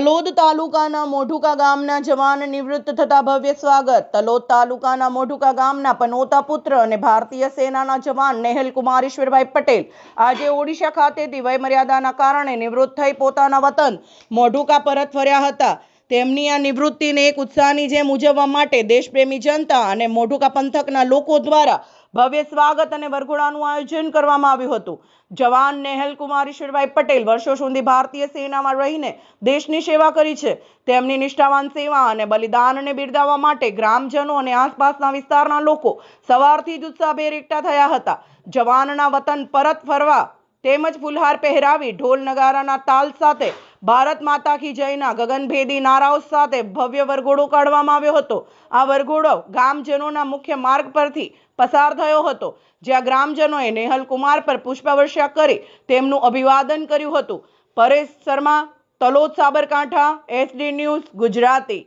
તલોદ તાલુકાના મોઢુકા ગામના જવાન નિવૃત્ત થતા ભવ્ય સ્વાગત. તલોદ તાલુકાના મોઢુકા ગામના પનોતા પુત્ર અને ભારતીય સેનાના જવાન નેહલ કુમાર ઈશ્વરભાઈ પટેલ આજે ઓડિશા ખાતેથી વયમર્યાદાના કારણે નિવૃત્ત થઈ પોતાના વતન મોઢુકા પરત ફર્યા હતા. તેમની આ નિવૃત્તિને એક ઉત્સાહની જેમ ઉજવવા માટે દેશપ્રેમી જનતા અને મોઢુકા પંથકના લોકો દ્વારા ભવ્ય સ્વાગત અને વરઘોડાનું આયોજન કરવામાં આવ્યું હતું. જવાન નેહલ કુમાર ઈશ્વરભાઈ પટેલ વર્ષો સુધી ભારતીય સેનામાં રહીને દેશની સેવા કરી છે. તેમની નિષ્ઠાવાન સેવા અને બલિદાનને બિરદાવવા માટે ગ્રામજનો અને આસપાસના વિસ્તારના લોકો સવારથી જ ઉત્સાહભેર એકઠા થયા હતા. જવાનના વતન પરત ફરવા તેમજ ફુલહાર પહેરાવી ઢોલ નગારાના તાલ સાથે ભારત માતા કી જયના ગગનભેદી નારાઓ સાથે ભવ્ય વરઘોડો કાઢવામાં આવ્યો હતો. આ વરઘોડો ગામજનોના મુખ્ય માર્ગ પરથી પસાર થયો હતો. જ્યાં ગ્રામજનોએ નેહલ કુમાર પર પુષ્પવર્ષા કરી તેમનું અભિવાદન કર્યું હતું. Paresh Sharma, Talod Sabarkantha, SD News, Gujarati.